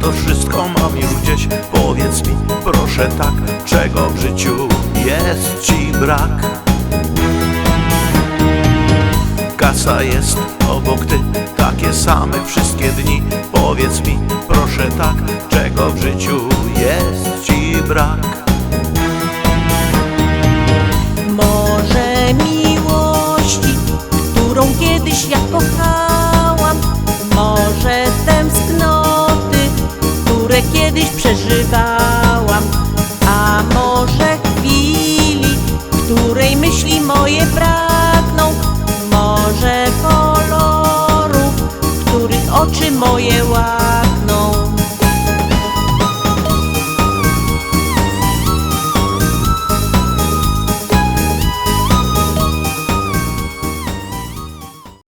to wszystko mam już gdzieś Powiedz mi, proszę tak, czego w życiu jest ci brak? Kasa jest obok ty, takie same wszystkie dni Powiedz mi, proszę tak, czego w życiu jest ci brak? Może miłości, którą kiedyś ja kiedyś przeżywałam. A może chwili, której myśli moje pragną Może kolorów, których oczy moje